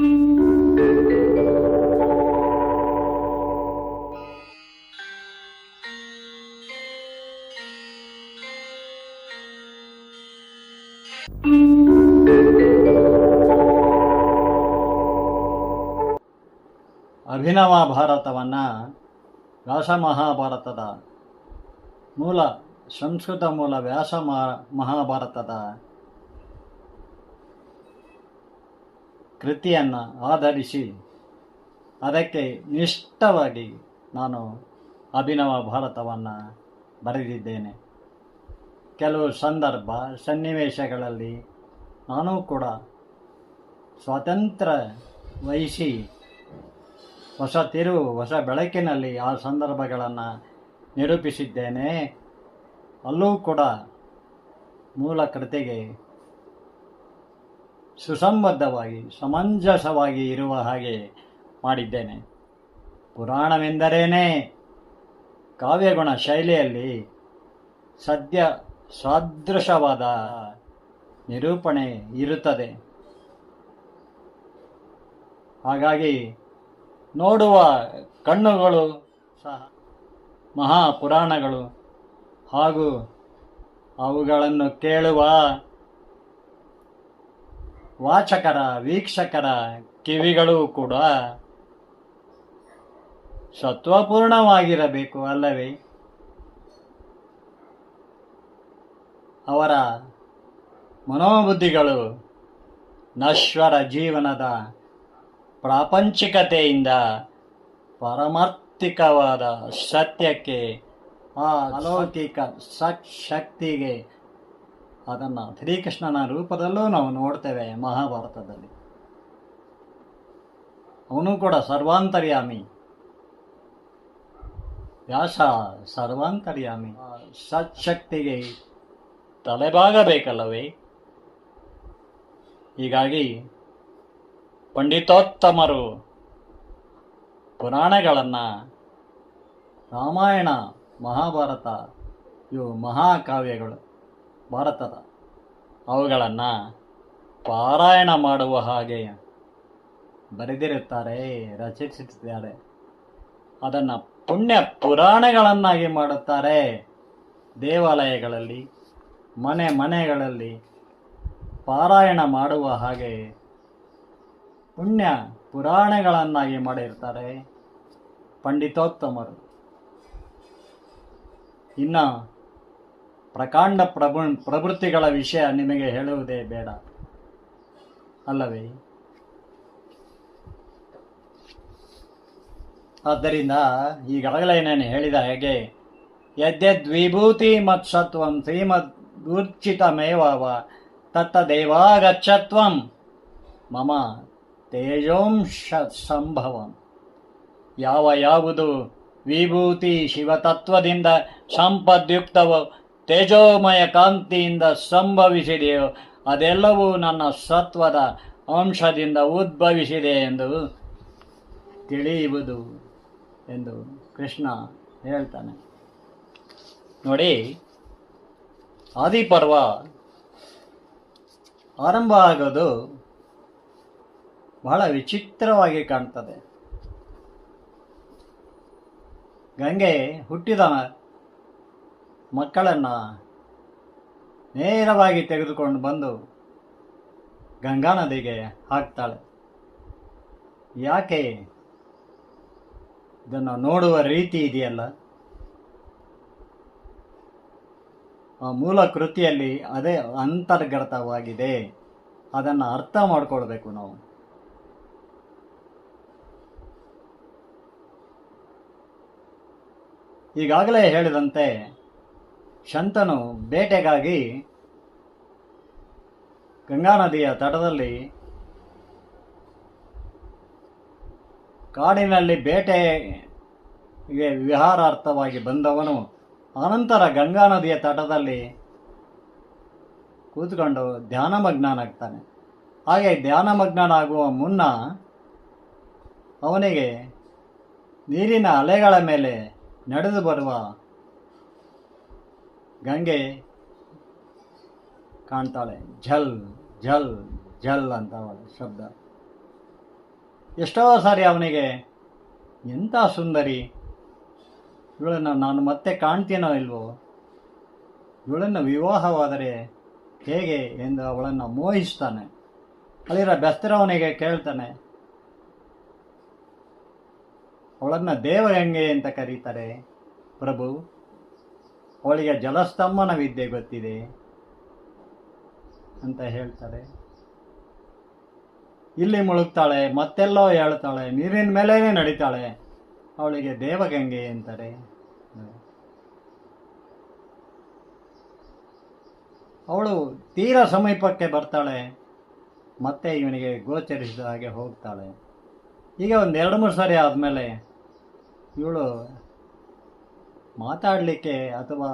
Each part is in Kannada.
ಅಭಿನವ ಭಾರತವನ್ನು ವ್ಯಾಸ ಮಹಾಭಾರತದ ಮೂಲ ಸಂಸ್ಕೃತ ಮೂಲ ವ್ಯಾಸ ಮಹಾಭಾರತದ ಕೃತಿಯನ್ನು ಆಧರಿಸಿ ಅದಕ್ಕೆ ನಿಷ್ಠವಾಗಿ ನಾನು ಅಭಿನವ ಭಾರತವನ್ನು ಬರೆದಿದ್ದೇನೆ. ಕೆಲವು ಸಂದರ್ಭ ಸನ್ನಿವೇಶಗಳಲ್ಲಿ ನಾನು ಕೂಡ ಸ್ವಾತಂತ್ರ್ಯ ವಹಿಸಿ ಹೊಸ ತಿರುವು ಹೊಸ ಬೆಳಕಿನಲ್ಲಿ ಆ ಸಂದರ್ಭಗಳನ್ನು ನಿರೂಪಿಸಿದ್ದೇನೆ. ಅಲ್ಲೂ ಕೂಡ ಮೂಲ ಕೃತಿಗೆ ಸುಸಂಬದ್ಧವಾಗಿ, ಸಮಂಜಸವಾಗಿ ಇರುವ ಹಾಗೆ ಮಾಡಿದ್ದೇನೆ. ಪುರಾಣವೆಂದರೇನೇ? ಕಾವ್ಯಗುಣ ಶೈಲಿಯಲ್ಲಿ ಸದ್ಯ ಸಾದೃಶವಾದ ನಿರೂಪಣೆ ಇರುತ್ತದೆ. ಹಾಗಾಗಿ ನೋಡುವ ಕಣ್ಣುಗಳು ಸಹ ಮಹಾಪುರಾಣಗಳು ಹಾಗೂ ಅವುಗಳನ್ನು ಕೇಳುವ ವಾಚಕರ, ವೀಕ್ಷಕರ ಕಿವಿಗಳು ಕೂಡ ಸತ್ವಪೂರ್ಣವಾಗಿರಬೇಕು ಅಲ್ಲವೇ? ಅವರ ಮನೋಬುದ್ಧಿಗಳು ನಶ್ವರ ಜೀವನದ ಪ್ರಾಪಂಚಿಕತೆಯಿಂದ ಪರಮಾರ್ಥಿಕವಾದ ಸತ್ಯಕ್ಕೆ, ಆ ಅಲೌಕಿಕ ಶಕ್ತಿಗೆ ಅದನ್ನು ಶ್ರೀಕೃಷ್ಣನ ರೂಪದಲ್ಲೂ ನಾವು ನೋಡ್ತೇವೆ ಮಹಾಭಾರತದಲ್ಲಿ. ಅವನು ಕೂಡ ಸರ್ವಾಂತರ್ಯಾಮಿ. ವ್ಯಾಸ ಸರ್ವಾಂತರ್ಯಾಮಿ. ಸತ್ ಸತ್ಶಕ್ತಿಗೆ ತಲೆಬಾಗಬೇಕಲ್ಲವೇ? ಹೀಗಾಗಿ ಪಂಡಿತೋತ್ತಮರು ಪುರಾಣಗಳನ್ನು ರಾಮಾಯಣ, ಮಹಾಭಾರತ ಇವು ಮಹಾಕಾವ್ಯಗಳು. ಭಾರತದ. ಅವುಗಳನ್ನು ಪಾರಾಯಣ ಮಾಡುವ ಹಾಗೆ ಬರೆದಿರುತ್ತಾರೆ ರಚಿಸಿದ್ದಾರೆ ಅದನ್ನು ಪುಣ್ಯ ಪುರಾಣಗಳನ್ನಾಗಿ ಮಾಡುತ್ತಾರೆ. ದೇವಾಲಯಗಳಲ್ಲಿ, ಮನೆ ಮನೆಗಳಲ್ಲಿ ಪಾರಾಯಣ ಮಾಡುವ ಹಾಗೆ ಪುಣ್ಯ ಪುರಾಣಗಳನ್ನಾಗಿ ಮಾಡಿರ್ತಾರೆ ಪಂಡಿತೋತ್ತಮರು. ಇನ್ನು ಪ್ರಕಾಂಡ ಪ್ರಭು ಪ್ರವೃತ್ತಿಗಳ ವಿಷಯ ನಿಮಗೆ ಹೇಳುವುದೇ ಬೇಡ. ಅಲ್ಲವೇ? ಆದ್ದರಿಂದ ಈಗಾಗಲೇ ನಾನು ಹೇಳಿದ ಹಾಗೆ, ಯದ್ಯದ್ವಿಭೂತಿ ಮತ್ಸತ್ವಂ ಶ್ರೀಮದ್ ತತ್ತ ದೇವಾಗಚ್ಚತ್ವಂ ಮಮ ತೇಜೋಂಶ ಸಂಭವಂ. ಯಾವ ಯಾವುದು ವಿಭೂತಿ ಶಿವತತ್ವದಿಂದ ಸಂಪದ್ಯುಕ್ತವೋ ತೇಜೋಮಯ ಕಾಂತಿಯಿಂದ ಸಂಭವಿಸಿದೆಯೋ ಅದೆಲ್ಲವೂ ನನ್ನ ಸತ್ವದ ಅಂಶದಿಂದ ಉದ್ಭವಿಸಿದೆ ಎಂದು ತಿಳಿಯುವುದು ಎಂದು ಕೃಷ್ಣ ಹೇಳ್ತಾನೆ. ನೋಡಿ, ಆದಿಪರ್ವ ಆರಂಭ ಆಗೋದು ಬಹಳ ವಿಚಿತ್ರವಾಗಿ ಕಾಣ್ತದೆ. ಗಂಗೆ ಹುಟ್ಟಿದ ಮಕ್ಕಳನ್ನು ನೇರವಾಗಿ ತೆಗೆದುಕೊಂಡು ಬಂದು ಗಂಗಾ ನದಿಗೆ ಹಾಕ್ತಾಳೆ. ಯಾಕೆ ಇದನ್ನು ನೋಡುವ ರೀತಿ ಇದೆಯಲ್ಲ? ಆ ಮೂಲ ಕೃತಿಯಲ್ಲಿ ಅದೇ ಅಂತರ್ಗತವಾಗಿದೆ. ಅದನ್ನು ಅರ್ಥ ಮಾಡಿಕೊಳ್ಬೇಕು ನಾವು. ಈಗಾಗಲೇ ಹೇಳಿದಂತೆ ಶಂತನು ಬೇಟೆಗಾಗಿ ಗಂಗಾ ನದಿಯ ತಟದಲ್ಲಿ ಕಾಡಿನಲ್ಲಿ ಬೇಟೆಗೆ ವಿಹಾರಾರ್ಥವಾಗಿ ಬಂದವನು. ಅನಂತರ ಗಂಗಾ ನದಿಯ ತಟದಲ್ಲಿ ಕೂತ್ಕೊಂಡು ಧ್ಯಾನಮಗ್ನಾನಾಗ್ತಾನೆ. ಹಾಗೆ ಧ್ಯಾನಮಗ್ನನಾಗುವ ಮುನ್ನ ಅವನಿಗೆ ನೀರಿನ ಅಲೆಗಳ ಮೇಲೆ ನಡೆದು ಬರುವ ಗಂಗೆ. ಕಾಣ್ತಾಳೆ ಝಲ್ ಝಲ್ ಝಲ್ ಅಂತ ಅವಳ ಶಬ್ದ. ಎಷ್ಟೋ ಸಾರಿ ಅವನಿಗೆ, ಎಂಥ ಸುಂದರಿ. ಇವಳನ್ನು ನಾನು ಮತ್ತೆ ಕಾಣ್ತೀನೋ ಇಲ್ವೋ? ಇವಳನ್ನು ವಿವಾಹವಾದರೆ ಹೇಗೆ ಎಂದು ಅವಳನ್ನು ಮೋಹಿಸ್ತಾನೆ. ಅಲ್ಲಿರೋ ಬೆಸ್ತರವನಿಗೆ ಕೇಳ್ತಾನೆ. ಅವಳನ್ನು ದೇವ ಹೆಂಗೆ ಅಂತ ಕರೀತಾರೆ. ಪ್ರಭು ಅವಳಿಗೆ ಜಲಸ್ತಂಭನ ವಿದ್ಯೆ ಗೊತ್ತಿದೆ ಅಂತ ಹೇಳ್ತಾರೆ. ಇಲ್ಲಿ ಮುಳುಗ್ತಾಳೆ, ಮತ್ತೆಲ್ಲೋ ಹೇಳ್ತಾಳೆ, ನೀರಿನ ಮೇಲೇನೆ ನಡೀತಾಳೆ, ಅವಳಿಗೆ ದೇವಗಂಗೆ ಅಂತಾರೆ ಅವಳು ತೀರ ಸಮೀಪಕ್ಕೆ ಬರ್ತಾಳೆ, ಮತ್ತೆ ಇವನಿಗೆ ಗೋಚರಿಸಿದ ಹಾಗೆ ಹೋಗ್ತಾಳೆ. ಈಗ ಒಂದು ಎರಡು ಮೂರು ಸಾರಿ ಆದಮೇಲೆ ಇವಳು ಮಾತಾಡಲಿಕ್ಕೆ ಅಥವಾ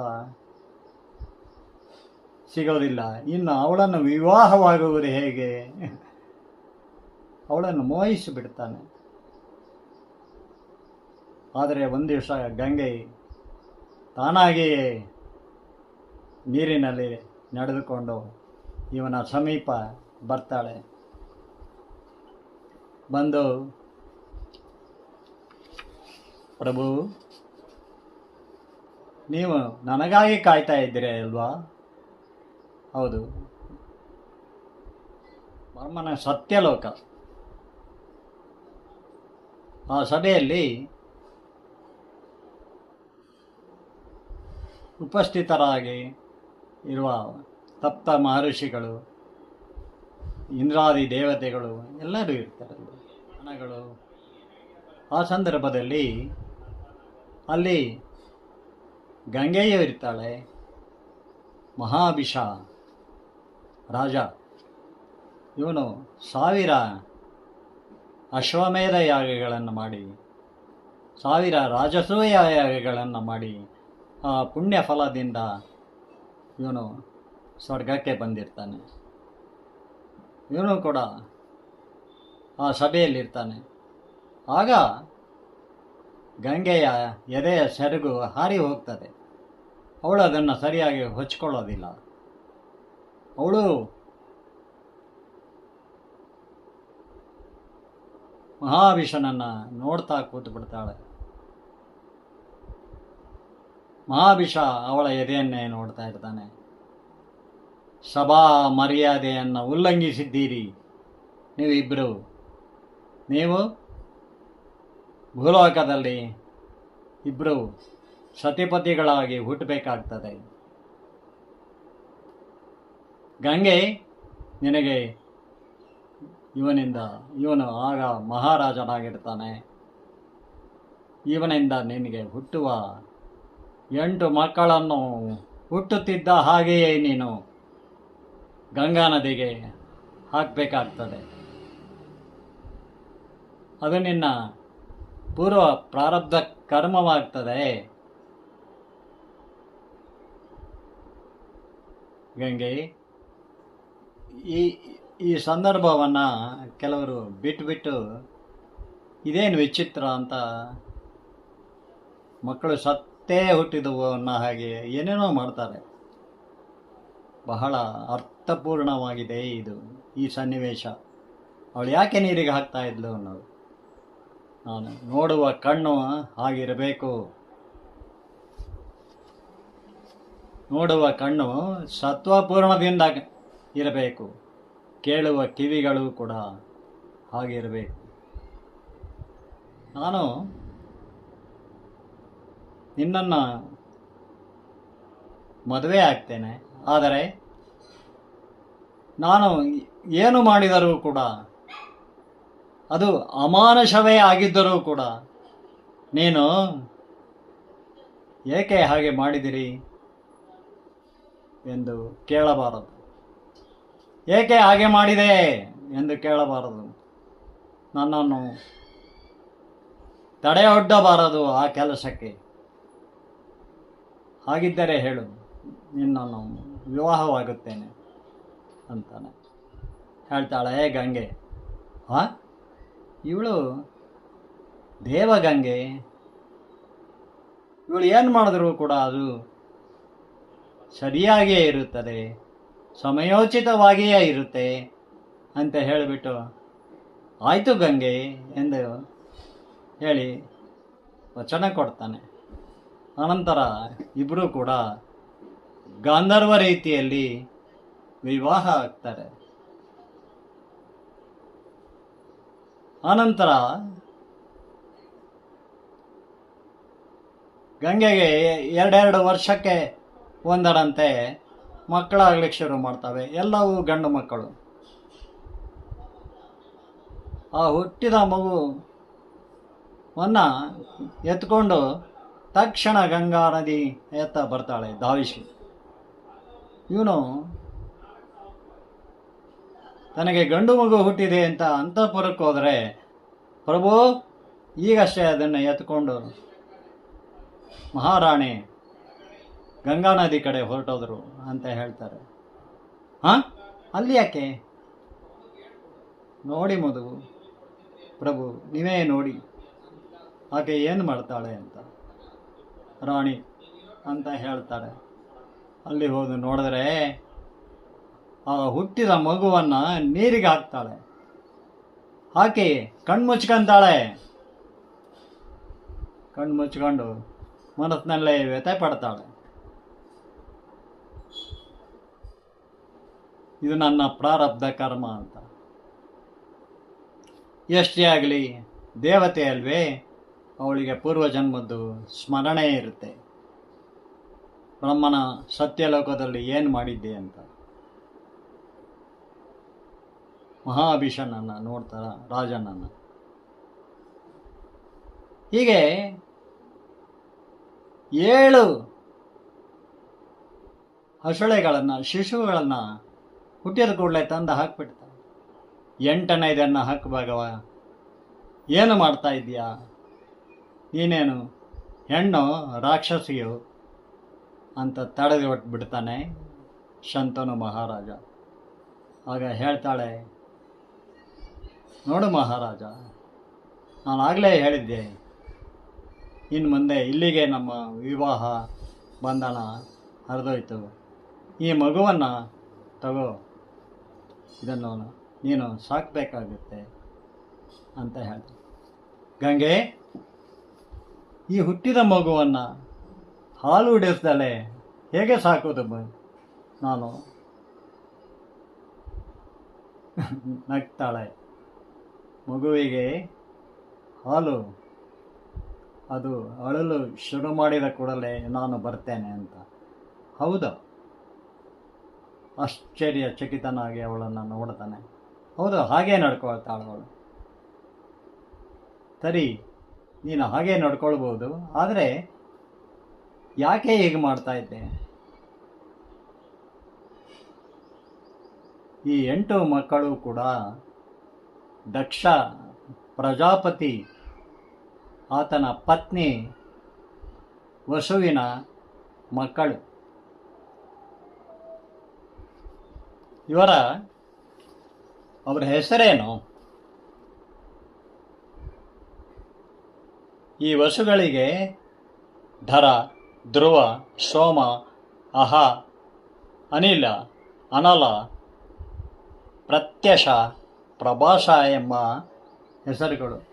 ಸಿಗೋದಿಲ್ಲ. ಇನ್ನು ಅವಳನ್ನು ವಿವಾಹವಾಗುವುದು ಹೇಗೆ? ಅವಳನ್ನು ಮೋಹಿಸಿ ಬಿಡ್ತಾನೆ. ಆದರೆ ಒಂದು ದಿವಸ ಗಂಗೆ ತಾನಾಗಿಯೇ ನೀರಿನಲ್ಲಿ ನಡೆದುಕೊಂಡು ಇವನ ಸಮೀಪ ಬರ್ತಾಳೆ. ಬಂದು, ಪ್ರಭು ನೀವು ನನಗಾಗಿ ಕಾಯ್ತಾ ಇದ್ದೀರಿ ಅಲ್ವಾ? ಹೌದು. ಬ್ರಹ್ಮನ ಸತ್ಯಲೋಕ. ಆ ಸಭೆಯಲ್ಲಿ ಉಪಸ್ಥಿತರಾಗಿ ಇರುವ ತಪ್ತ ಮಹರ್ಷಿಗಳು, ಇಂದ್ರಾದಿ ದೇವತೆಗಳು ಎಲ್ಲರೂ ಇರ್ತಾರೆ ಆ ಸಂದರ್ಭದಲ್ಲಿ ಅಲ್ಲಿ ಗಂಗೆಯೂ ಇರ್ತಾಳೆ. ಮಹಾಭಿಷ, ರಾಜ. ಇವನು ಸಾವಿರ ಅಶ್ವಮೇಧ ಯಾಗಗಳನ್ನು ಮಾಡಿ, ಸಾವಿರ ರಾಜಸೂಯ ಯಾಗಗಳನ್ನು ಮಾಡಿ ಆ ಪುಣ್ಯ ಫಲದಿಂದ ಇವನು ಸ್ವರ್ಗಕ್ಕೆ ಬಂದಿರ್ತಾನೆ. ಇವನು ಕೂಡ ಆ ಸಭೆಯಲ್ಲಿರ್ತಾನೆ. ಆಗ ಗಂಗೆಯ ಎದೆಯ ಸೆರಗು ಹಾರಿ ಹೋಗ್ತದೆ. ಅವಳು ಅದನ್ನು ಸರಿಯಾಗಿ ಹೊಚ್ಕೊಳ್ಳೋದಿಲ್ಲ. ಅವಳು ಮಹಾಭಿಷನನ್ನು ನೋಡ್ತಾ ಕೂತು ಬಿಡ್ತಾಳೆ ಮಹಾಭಿಷ ಅವಳ ಎದೆಯನ್ನೇ ನೋಡ್ತಾ ಇರ್ತಾನೆ. ಸಭಾ ಮರ್ಯಾದೆಯನ್ನು ಉಲ್ಲಂಘಿಸಿದ್ದೀರಿ. ನೀವಿಬ್ಬರು ನೀವು ಭೂಲೋಕದಲ್ಲಿ ಇಬ್ಬರು ಸತಿಪತಿಗಳಾಗಿ ಹುಟ್ಟಬೇಕಾಗ್ತದೆ. ಗಂಗೆ ನಿನಗೆ ಇವನಿಂದ, ಇವನು ಆಗ ಮಹಾರಾಜನಾಗಿರ್ತಾನೆ. ಇವನಿಂದ ನಿನಗೆ ಹುಟ್ಟುವ ಎಂಟು ಮಕ್ಕಳನ್ನು ಹುಟ್ಟುತ್ತಿದ್ದ ಹಾಗೆಯೇ ನೀನು ಗಂಗಾ ನದಿಗೆ ಹಾಕಬೇಕಾಗ್ತದೆ. ಅದು ನಿನ್ನ ಪೂರ್ವ ಪ್ರಾರಬ್ಧ ಕರ್ಮವಾಗ್ತದೆ. ಗಂಗೆ. ಈ ಈ ಸಂದರ್ಭವನ್ನು ಕೆಲವರು ಬಿಟ್ಟುಬಿಟ್ಟು ಇದೇನು ವಿಚಿತ್ರ ಅಂತ ಮಕ್ಕಳು ಸತ್ತೇ ಹುಟ್ಟಿದವು ಅನ್ನೋ ಹಾಗೆ ಏನೇನೋ ಮಾಡ್ತಾರೆ. ಬಹಳ ಅರ್ಥಪೂರ್ಣವಾಗಿದೆ ಇದು, ಈ ಸನ್ನಿವೇಶ. ಅವಳು ಯಾಕೆ ನೀರಿಗೆ ಹಾಕ್ತಾ ಇದ್ಲು ಅನ್ನೋದು. ನಾನು ನೋಡುವ ಕಣ್ಣು ಹಾಗಿರಬೇಕು. ನೋಡುವ ಕಣ್ಣು ಸತ್ವಪೂರ್ಣದಿಂದ ಇರಬೇಕು. ಕೇಳುವ ಕಿವಿಗಳು ಕೂಡ ಹಾಗಿರಬೇಕು ನಾನು ನಿನ್ನನ್ನು ಮದುವೆ ಆಗ್ತೇನೆ. ಆದರೆ ನಾನು ಏನು ಮಾಡಿದರೂ ಕೂಡ, ಅದು ಅಮಾನುಷವೇ ಆಗಿದ್ದರೂ ಕೂಡ, ನೀನು ಏಕೆ ಹಾಗೆ ಮಾಡಿದಿರಿ? ಎಂದು ಕೇಳಬಾರದು. ಏಕೆ ಹಾಗೆ ಮಾಡಿದೆ ಎಂದು ಕೇಳಬಾರದು. ನನ್ನನ್ನು ತಡೆಯೊಡ್ಡಬಾರದು ಆ ಕೆಲಸಕ್ಕೆ. ಹಾಗಿದ್ದರೆ ಹೇಳು, ನಿನ್ನನ್ನು ವಿವಾಹವಾಗುತ್ತೇನೆ ಅಂತಾನೆ. ಹೇಳ್ತಾಳೆ ಗಂಗೆ ಹಾ ಇವಳು ದೇವಗಂಗೆ? ಇವಳು ಏನು ಮಾಡಿದ್ರು ಕೂಡ ಅದು ಸರಿಯಾಗಿಯೇ ಇರುತ್ತದೆ, ಸಮಯೋಚಿತವಾಗಿಯೇ ಇರುತ್ತೆ ಅಂತ ಹೇಳಿಬಿಟ್ಟು, ಆಯಿತು ಗಂಗೆ ಎಂದು ಹೇಳಿ ವಚನ ಕೊಡ್ತಾನೆ. ಅನಂತರ ಇಬ್ಬರೂ ಕೂಡ ಗಾಂಧರ್ವ ರೀತಿಯಲ್ಲಿ ವಿವಾಹ ಆಗ್ತಾರೆ. ಆನಂತರ ಗಂಗೆಗೆ ಎರಡೆರಡು ವರ್ಷಕ್ಕೆ ಒಂದರಂತೆ ಮಕ್ಕಳಾಗ್ಲಿಕ್ಕೆ ಶುರು ಮಾಡ್ತವೆ. ಎಲ್ಲವೂ ಗಂಡು ಮಕ್ಕಳು. ಆ ಹುಟ್ಟಿದ ಮಗುವನ್ನ ಎತ್ಕೊಂಡು ತಕ್ಷಣ ಗಂಗಾ ನದಿ ಎತ್ತ ಬರ್ತಾಳೆ ಧಾವಿಸಿ ಇವನು ತನಗೆ ಗಂಡು ಮಗು ಹುಟ್ಟಿದೆ ಅಂತ ಅಂತಃಪುರಕ್ಕೆ ಹೋದರೆ, ಪ್ರಭು, ಈಗಷ್ಟೇ ಅದನ್ನು ಎತ್ಕೊಂಡು ಮಹಾರಾಣಿ ಗಂಗಾ ನದಿ ಕಡೆ ಹೊರಟೋದ್ರು ಅಂತ ಹೇಳ್ತಾರೆ. ಹಾಂ? ಅಲ್ಲಿ ಯಾಕೆ? ನೋಡಿ ಮಧು, ಪ್ರಭು, ನೀವೇ ನೋಡಿ. ಆಕೆ ಏನು ಮಾಡ್ತಾಳೆ ಅಂತ. ರಾಣಿ ಅಂತ ಹೇಳ್ತಾರೆ. ಅಲ್ಲಿ ಹೋದು ನೋಡಿದ್ರೆ ಆ ಹುಟ್ಟಿದ ಮಗುವನ್ನು ನೀರಿಗೆ ಹಾಕ್ತಾಳೆ. ಹಾಕಿ ಕಣ್ಣು ಮುಚ್ಕೊಂತಾಳೆ. ಕಣ್ಣು ಮುಚ್ಕೊಂಡು ಮನಸ್ಸಿನಲ್ಲೇ ವ್ಯಥೆ ಪಡ್ತಾಳೆ. ಇದು ನನ್ನ ಪ್ರಾರಬ್ಧ ಕರ್ಮ ಅಂತ. ಎಷ್ಟೇ ಆಗಲಿ, ದೇವತೆ ಅಲ್ವೇ, ಅವಳಿಗೆ ಪೂರ್ವಜನ್ಮದ್ದು ಸ್ಮರಣೆ ಇರುತ್ತೆ. ಬ್ರಹ್ಮನ ಸತ್ಯಲೋಕದಲ್ಲಿ ಏನು ಮಾಡಿದ್ದೆ ಅಂತ. ಮಹಾಭಿಷನನ್ನು ನೋಡ್ತಾರ ರಾಜನನ್ನು. ಹೀಗೆ ಏಳು ಹಸುಳೆಗಳನ್ನು ಶಿಶುಗಳನ್ನು ಹುಟ್ಟಿದ ಕೂಡಲೇ ತಂದು ಹಾಕ್ಬಿಡ್ತಾರೆ ಎಂಟನೇದನ್ನು ಹಾಕುವಾಗವ ಏನು ಮಾಡ್ತಾ ಇದೆಯಾ ನೀನೇನು, ಹೆಣ್ಣು ರಾಕ್ಷಸಿಯು ಅಂತ ತಡೆದು ಬಿಡ್ತಾನೆ ಶಂತನು ಮಹಾರಾಜ. ಆಗ ಹೇಳ್ತಾಳೆ, ನೋಡು ಮಹಾರಾಜ, ನಾನು ಆಗಲೇ ಹೇಳಿದ್ದೆ, ಇನ್ನು ಮುಂದೆ ಇಲ್ಲಿಗೆ ನಮ್ಮ ವಿವಾಹ ಬಂಧನ ಹರಿದೋಯ್ತು. ಈ ಮಗುವನ್ನು ತಗೋ. ಇದನ್ನು ನೀನು ಸಾಕಬೇಕಾಗುತ್ತೆ ಅಂತ ಹೇಳ್ತೀನಿ. ಗಂಗೆ, ಈ ಹುಟ್ಟಿದ ಮಗುವನ್ನು ಹಾಲು ಹಿಡಿಸ್ದಲೆ ಹೇಗೆ ಸಾಕೋದು ನಾನು ನಗ್ತಾಳೆ. ಮಗುವಿಗೆ ಹಾಲು, ಅದು ಅಳಲು ಶುರು ಮಾಡಿದ ಕೂಡಲೇ ನಾನು ಬರ್ತೇನೆ ಅಂತ. ಹೌದು. ಆಶ್ಚರ್ಯಚಕಿತನಾಗಿ ಅವಳನ್ನು ನೋಡ್ತಾನೆ ಹೌದು, ಹಾಗೆ ನಡ್ಕೊಳ್ತಾಳು ಅವಳು. ಸರಿ, ನೀನು ಹಾಗೆ ನಡ್ಕೊಳ್ಬೋದು ಆದರೆ ಯಾಕೆ ಹೀಗೆ ಮಾಡ್ತಾ ಇದ್ದೆ? ಈ ಎಂಟು ಮಕ್ಕಳು ಕೂಡ ದಕ್ಷ ಪ್ರಜಾಪತಿ, ಆತನ ಪತ್ನಿ, ವಸುವಿನ ಮಕ್ಕಳು. ಇವರ, ಅವರ ಹೆಸರೇನು? ಈ ವಸುಗಳಿಗೆ ಧರ, ಧ್ರುವ, ಸೋಮ, ಅಹ, ಅನಿಲ, ಅನಲ ಪ್ರತ್ಯಶ ಪ್ರಭಾಷ ಎಂಬ ಹೆಸರುಗಳು.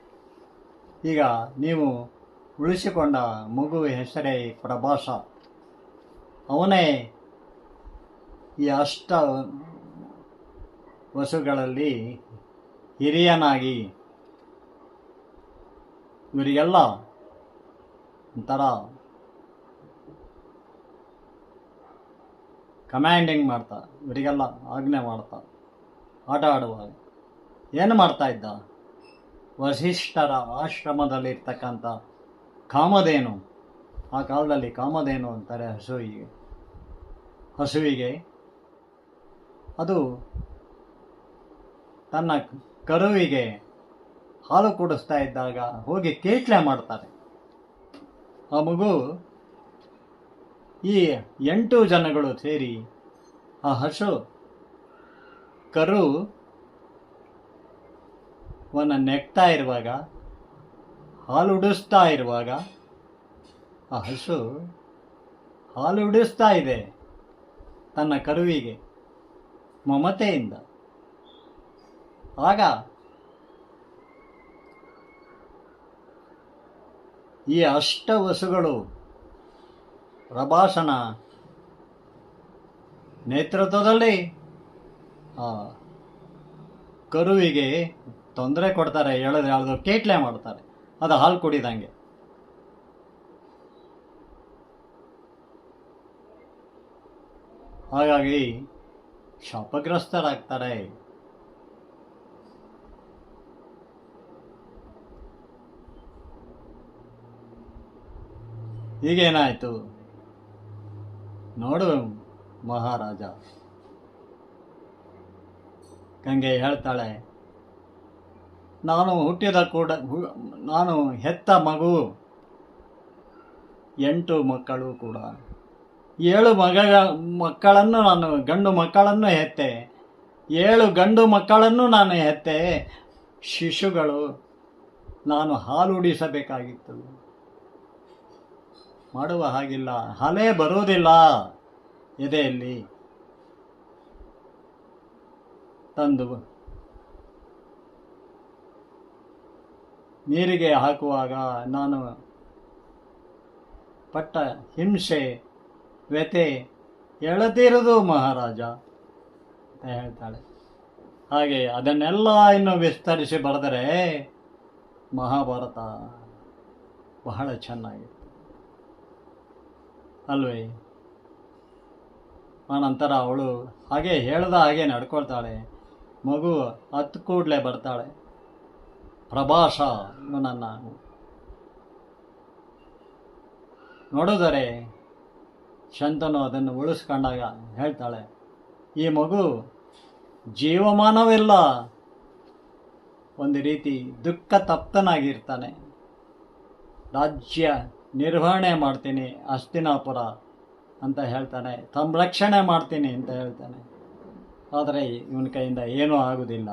ಈಗ ನೀವು ಉಳಿಸಿಕೊಂಡ ಮಗುವ ಹೆಸರೇ ಪ್ರಭಾಸ. ಅವನೇ ಈ ಅಷ್ಟ ವಸುಗಳಲ್ಲಿ ಹಿರಿಯನಾಗಿ ಇವರಿಗೆಲ್ಲ ಒಂಥರ ಕಮ್ಯಾಂಡಿಂಗ್ ಮಾಡ್ತಾ, ಇವರಿಗೆಲ್ಲ ಆಜ್ಞೆ ಮಾಡ್ತಾ, ಆಟ ಆಡುವಾಗ ಏನು ಮಾಡ್ತಾ ಇದ್ದ? ವಸಿಷ್ಠರ ಆಶ್ರಮದಲ್ಲಿರ್ತಕ್ಕಂಥ ಕಾಮಧೇನು, ಆ ಕಾಲದಲ್ಲಿ ಕಾಮಧೇನು ಅಂತಾರೆ ಹಸುವಿಗೆ. ಹಸುವಿಗೆ ಅದು ತನ್ನ ಕರುವಿಗೆ ಹಾಲು ಕುಡಿಸ್ತಾ ಇದ್ದಾಗ ಹೋಗಿ ಕೇಟ್ಲೆ ಮಾಡ್ತಾರೆ. ಆ ಮಗು ಈ ಎಂಟು ಜನಗಳು ಸೇರಿ, ಆ ಹಸು ಕರು ವನ್ನ ನೆಕ್ತಾ ಇರುವಾಗ, ಹಾಲು ಉಡಿಸ್ತಾ ಇರುವಾಗ, ಆ ಹಸು ಹಾಲು ಉಡಿಸ್ತಾ ಇದೆ ತನ್ನ ಕರುವಿಗೆ ಮಮತೆಯಿಂದ. ಆಗ ಈ ಅಷ್ಟವಸುಗಳು ಪ್ರಭಾಸನ ನೇತೃತ್ವದಲ್ಲಿ ಕರುವಿಗೆ ತೊಂದರೆ ಕೊಡ್ತಾರೆ. ಹೇಳಿದ್ರೆ ಎಳೆದ್ರು ಕೇಟ್ಲೆ ಮಾಡ್ತಾರೆ. ಅದು ಹಾಲು ಕುಡಿದಂಗೆ. ಹಾಗಾಗಿ ಶಾಪಗ್ರಸ್ತರಾಗ್ತಾರೆ. ಈಗೇನಾಯಿತು ನೋಡು ಮಹಾರಾಜ. ಗಂಗೆ ಹೇಳ್ತಾಳೆ, ನಾನು ಹುಟ್ಟಿದ ಕೂಡ, ನಾನು ಹೆತ್ತ ಮಗು, ಎಂಟು ಮಕ್ಕಳು ಕೂಡ. ಏಳು ಮಗ, ಮಕ್ಕಳನ್ನು ನಾನು, ಗಂಡು ಮಕ್ಕಳನ್ನು ಹೆತ್ತೆ. ಏಳು ಗಂಡು ಮಕ್ಕಳನ್ನು ನಾನು ಹೆತ್ತೆ. ಶಿಶುಗಳು, ನಾನು ಹಾಲು ಉಡಿಸಬೇಕಾಗಿತ್ತು ಮಾಡುವ ಹಾಗಿಲ್ಲ. ಹಲೆ ಬರುವುದಿಲ್ಲ ಎದೆಯಲ್ಲಿ. ತಂದು ನೀರಿಗೆ ಹಾಕುವಾಗ ನಾನು ಪಟ್ಟ ಹಿಂಸೆ, ವ್ಯಥೆ ಎಳದಿರದು ಮಹಾರಾಜ ಅಂತ ಹೇಳ್ತಾಳೆ. ಹಾಗೆ ಅದನ್ನೆಲ್ಲ ಇನ್ನು ವಿಸ್ತರಿಸಿ ಬರೆದರೆ ಮಹಾಭಾರತ ಬಹಳ ಚೆನ್ನಾಗಿತ್ತು ಅಲ್ವೇ? ಆನಂತರ ಅವಳು ಹಾಗೆ ಹೇಳ್ದ ಹಾಗೆ ನಡ್ಕೊಳ್ತಾಳೆ. ಮಗು ಹತ್ತು ಕೂಡಲೇ ಬರ್ತಾಳೆ. ಪ್ರಭಾಷ ನನ್ನ ನೋಡಿದರೆ ಶಂತನು ಅದನ್ನು ಉಳಿಸ್ಕೊಂಡಾಗ ಹೇಳ್ತಾಳೆ, ಈ ಮಗು ಜೀವಮಾನವೆಲ್ಲ. ಒಂದು ರೀತಿ ದುಃಖ ತಪ್ತನಾಗಿರ್ತಾನೆ ರಾಜ್ಯ ನಿರ್ವಹಣೆ ಮಾಡ್ತೀನಿ, ಅಸ್ತಿನಾಪುರ ಅಂತ ಹೇಳ್ತಾನೆ. ಸಂರಕ್ಷಣೆ ಮಾಡ್ತೀನಿ ಅಂತ ಹೇಳ್ತಾನೆ. ಆದರೆ ಇವನ ಕೈಯಿಂದ ಏನೂ ಆಗುವುದಿಲ್ಲ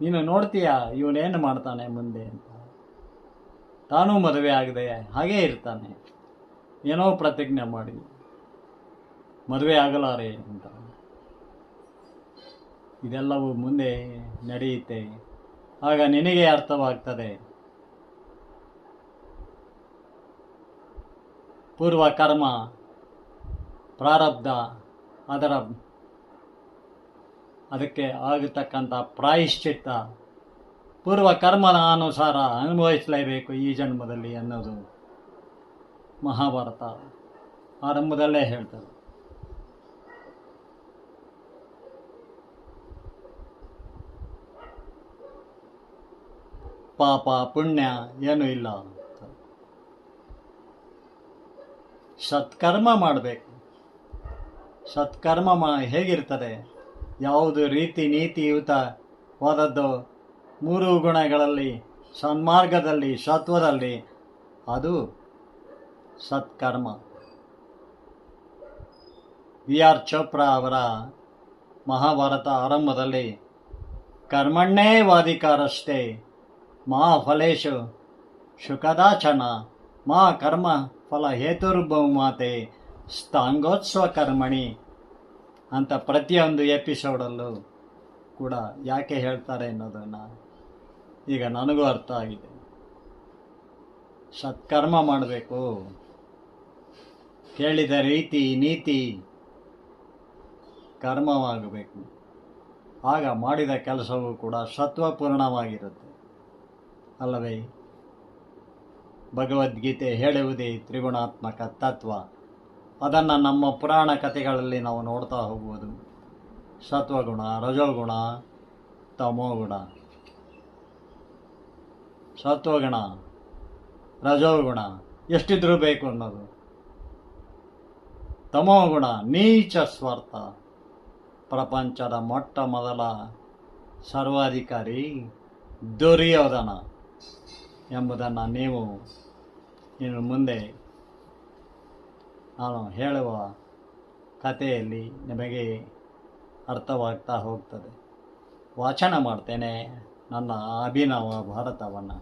ನೀನು ನೋಡ್ತೀಯ ಇವನೇನು ಮಾಡ್ತಾನೆ ಮುಂದೆ ಅಂತ? ತಾನೂ ಮದುವೆ ಆಗದೆ ಹಾಗೇ ಇರ್ತಾನೆ. ಏನೋ ಪ್ರತಿಜ್ಞೆ ಮಾಡಿ. ಮದುವೆ ಆಗಲಾರೆ ಅಂತ. ಇದೆಲ್ಲವೂ ಮುಂದೆ ನಡೆಯುತ್ತೆ. ಆಗ ನಿನಗೆ ಅರ್ಥವಾಗ್ತದೆ. ಪೂರ್ವ ಕರ್ಮ ಪ್ರಾರಬ್ಧ ಅದರ ಅದಕ್ಕೆ ಆಗತಕ್ಕಂಥ ಪ್ರಾಯಶ್ಚಿತ್ತ ಪೂರ್ವ ಕರ್ಮನ ಅನುಸಾರ ಅನುಭವಿಸಲೇಬೇಕು ಈ ಜನ್ಮದಲ್ಲಿ ಅನ್ನೋದು ಮಹಾಭಾರತ ಆರಂಭದಲ್ಲೇ ಹೇಳ್ತಾರೆ. ಪಾಪ ಪುಣ್ಯ ಏನೂ ಇಲ್ಲ ಅಂತ. ಸತ್ಕರ್ಮ ಮಾಡಬೇಕು. ಸತ್ಕರ್ಮ ಮಾ ಹೇಗಿರ್ತದೆ? ಯಾವುದು ರೀತಿ ನೀತಿಯುತವಾದದ್ದು ಮೂರು ಗುಣಗಳಲ್ಲಿ, ಸನ್ಮಾರ್ಗದಲ್ಲಿ, ಸತ್ವದಲ್ಲಿ ಅದು ಸತ್ಕರ್ಮ. ವಿ ಆರ್ ಚೋಪ್ರಾ ಅವರ ಮಹಾಭಾರತ ಆರಂಭದಲ್ಲಿ ಕರ್ಮಣ್ಣೇ ವಾದಿಕಾರಷ್ಟೇ, ಮಾ ಫಲೇಶು ಶುಕದಾಚನ, ಮಾ ಕರ್ಮ ಫಲ ಮಾತೆ ಸ್ಥಾಂಗೋತ್ಸವ ಕರ್ಮಣಿ ಅಂತ ಪ್ರತಿಯೊಂದು ಎಪಿಸೋಡಲ್ಲೂ ಕೂಡ ಯಾಕೆ ಹೇಳ್ತಾರೆ ಅನ್ನೋದನ್ನು ಈಗ ನನಗೂ ಅರ್ಥ ಆಗಿದೆ. ಸತ್ಕರ್ಮ ಮಾಡಬೇಕು. ಕೇಳಿದ ರೀತಿ ನೀತಿ ಕರ್ಮವಾಗಬೇಕು. ಆಗ ಮಾಡಿದ ಕೆಲಸವೂ ಕೂಡ ಸತ್ವಪೂರ್ಣವಾಗಿರುತ್ತೆ. ಅಲ್ಲವೇ? ಭಗವದ್ಗೀತೆ ಹೇಳುವುದೇ ತ್ರಿಗುಣಾತ್ಮಕ ತತ್ವ. ಅದನ್ನು ನಮ್ಮ ಪುರಾಣ ಕಥೆಗಳಲ್ಲಿ ನಾವು ನೋಡ್ತಾ ಹೋಗುವುದು. ಸತ್ವಗುಣ, ರಜೋಗುಣ, ತಮೋಗುಣ. ಸತ್ವಗುಣ, ರಜೋಗುಣ, ಎಷ್ಟಿದ್ರೂ ಬೇಕು ಅನ್ನೋದು. ತಮೋಗುಣ, ನೀಚ ಸ್ವಾರ್ಥ. ಪ್ರಪಂಚದ ಮೊಟ್ಟ ಮೊದಲ ಸರ್ವಾಧಿಕಾರಿ ದುರ್ಯೋಧನ ಎಂಬುದನ್ನು ನೀವು ಇನ್ನು ಮುಂದೆ ನಾನು ಹೇಳುವ ಕಥೆಯಲ್ಲಿ ನಿಮಗೆ ಅರ್ಥವಾಗ್ತಾ ಹೋಗ್ತದೆ. ವಾಚನ ಮಾಡ್ತೇನೆ ನನ್ನ ಅಭಿನವ ಭಾರತವನ್ನು.